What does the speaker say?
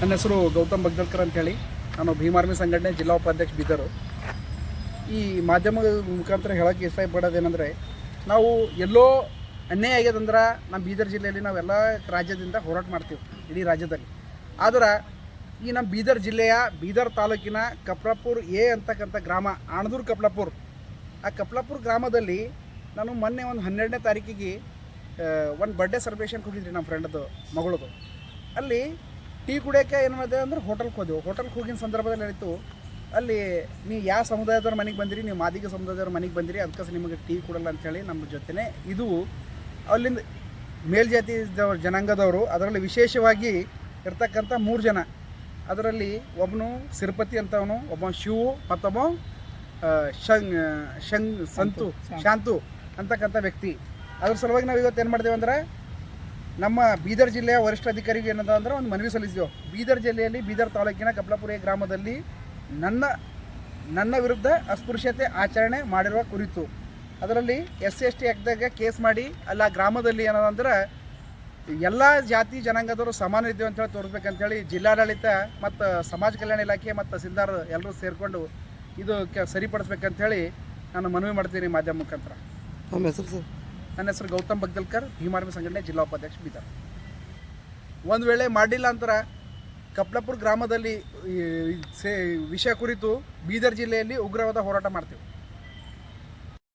ನನ್ನ ಹೆಸರು ಗೌತಮ್ ಬಗ್ದಲ್ಕರ್ ಅಂತೇಳಿ. ನಾನು ಭೀಮಾರ್ಮಿ ಸಂಘಟನೆ ಜಿಲ್ಲಾ ಉಪಾಧ್ಯಕ್ಷ ಬೀದರು. ಈ ಮಾಧ್ಯಮದ ಮುಖಾಂತರ ಹೇಳೋಕ್ಕೆ ಇಷ್ಟಪಡೋದೇನೆಂದರೆ, ನಾವು ಎಲ್ಲೋ ಅನ್ಯಾಯ ಆಗ್ಯದಂದ್ರೆ ನಮ್ಮ ಬೀದರ್ ಜಿಲ್ಲೆಯಲ್ಲಿ ನಾವೆಲ್ಲ ರಾಜ್ಯದಿಂದ ಹೋರಾಟ ಮಾಡ್ತೀವಿ, ಇಡೀ ರಾಜ್ಯದಲ್ಲಿ. ಆದ್ರೆ ಈ ನಮ್ಮ ಬೀದರ್ ಜಿಲ್ಲೆಯ ಬೀದರ್ ತಾಲೂಕಿನ ಕಪ್ಲಾಪುರ್ ಎ ಅಂತಕ್ಕಂಥ ಗ್ರಾಮ, ಆಣದೂರು ಕಪ್ಲಾಪುರ್. ಆ ಕಪ್ಲಾಪುರ್ ಗ್ರಾಮದಲ್ಲಿ ನಾನು ಮೊನ್ನೆ ಒಂದು ಹನ್ನೆರಡನೇ ತಾರೀಕಿಗೆ ಒಂದು ಬರ್ಡೇ ಸೆಲೆಬ್ರೇಷನ್ ಕೊಟ್ಟಿದ್ರಿ ನಮ್ಮ ಫ್ರೆಂಡದು ಮಗಳದು. ಅಲ್ಲಿ ಟೀ ಕುಡಿಯೋಕ್ಕೆ ಏನು ಮಾಡಿದೆ ಅಂದ್ರೆ ಹೋಟೆಲ್ಗೆ ಹೋದೆವು. ಹೋಟೆಲ್ಗೆ ಹೋಗಿನ ಸಂದರ್ಭದಲ್ಲಿ ಏನಿತ್ತು ಅಲ್ಲಿ ನೀವು ಯಾವ ಸಮುದಾಯದವ್ರ ಮನೆಗೆ ಬಂದಿರಿ ನೀವು ಮಾದಿಗ ಸಮುದಾಯದವ್ರ ಮನೆಗೆ ಬಂದಿರಿ ಅದಕ್ಕೋಸ್ಕರ ನಿಮಗೆ ಟೀ ಕೊಡಲ್ಲ ಅಂಥೇಳಿ ನಮ್ಮ ಜೊತೆನೆ ಇದು. ಅಲ್ಲಿಂದ ಮೇಲ್ಜಾತಿ ಜನಾಂಗದವರು ಅದರಲ್ಲಿ ವಿಶೇಷವಾಗಿ ಇರ್ತಕ್ಕಂಥ ಮೂರು ಜನ. ಅದರಲ್ಲಿ ಒಬ್ಬನು ಸಿರಪತಿ ಅಂತವನು ಒಬ್ಬ ಶಿವು ಮತ್ತೊಬ್ಬ ಶಂಗ್ ಶಂಗ್ ಸಂತು ಶಾಂತು. ಅಂತಕ್ಕಂಥ ವ್ಯಕ್ತಿ. ಅದ್ರ ಸಲುವಾಗಿ ನಾವು ಇವತ್ತು ಏನು ಮಾಡ್ತೇವೆ ಅಂದ್ರೆ ನಮ್ಮ ಬೀದರ್ ಜಿಲ್ಲೆಯ ವರಿಷ್ಠ ಅಧಿಕಾರಿಗೆ ಏನದ ಅಂದ್ರೆ ಒಂದು ಮನವಿ ಸಲ್ಲಿಸಿದೆವು. ಬೀದರ್ ಜಿಲ್ಲೆಯಲ್ಲಿ ಬೀದರ್ ತಾಲೂಕಿನ ಕಪ್ಲಾಪುರ ಗ್ರಾಮದಲ್ಲಿ ನನ್ನ ನನ್ನ ವಿರುದ್ಧ ಅಸ್ಪೃಶ್ಯತೆ ಆಚರಣೆ ಮಾಡಿರುವ ಕುರಿತು. ಅದರಲ್ಲಿ ಎಸ್ ಸಿ, ಎಸ್ ಟಿ ಆ್ಯಕ್ಟ್ದಾಗ ಕೇಸ್ ಮಾಡಿ, ಅಲ್ಲಿ ಆ ಗ್ರಾಮದಲ್ಲಿ ಏನದಂದ್ರೆ ಎಲ್ಲ ಜಾತಿ ಜನಾಂಗದವರು ಸಮಾನ ಇದ್ದೇವೆ ಅಂತೇಳಿ ತೋರಿಸ್ಬೇಕಂತೇಳಿ ಜಿಲ್ಲಾಡಳಿತ ಮತ್ತು ಸಮಾಜ ಕಲ್ಯಾಣ ಇಲಾಖೆ ಮತ್ತು ತಹಸೀಲ್ದಾರ್ ಎಲ್ಲರೂ ಸೇರಿಕೊಂಡು ಇದು ಕ, ಸರಿಪಡಿಸ್ಬೇಕಂತೇಳಿ ನಾನು ಮನವಿ ಮಾಡ್ತೀನಿ ಮಾಧ್ಯಮ ಮುಖಾಂತರ. ನಮ್ಮ ಹೆಸರು ಸರ್. ನನ್ನ ಹೆಸರು ಗೌತಮ್ ಬಗ್ದಲ್ಕರ್, ಭೀಮಾರ್ಮಿ ಸಂಘಟನೆ ಜಿಲ್ಲಾ ಉಪಾಧ್ಯಕ್ಷ ಬೀದರ್. ಒಂದು ವೇಳೆ ಮಾಡಿಲ್ಲ ಅಂತರ, ಕಪ್ಲಾಪುರ ಗ್ರಾಮದಲ್ಲಿ ಸೇ ವಿಷಯ ಕುರಿತು ಬೀದರ್ ಜಿಲ್ಲೆಯಲ್ಲಿ ಉಗ್ರವಾದ ಹೋರಾಟ ಮಾಡ್ತೀವಿ.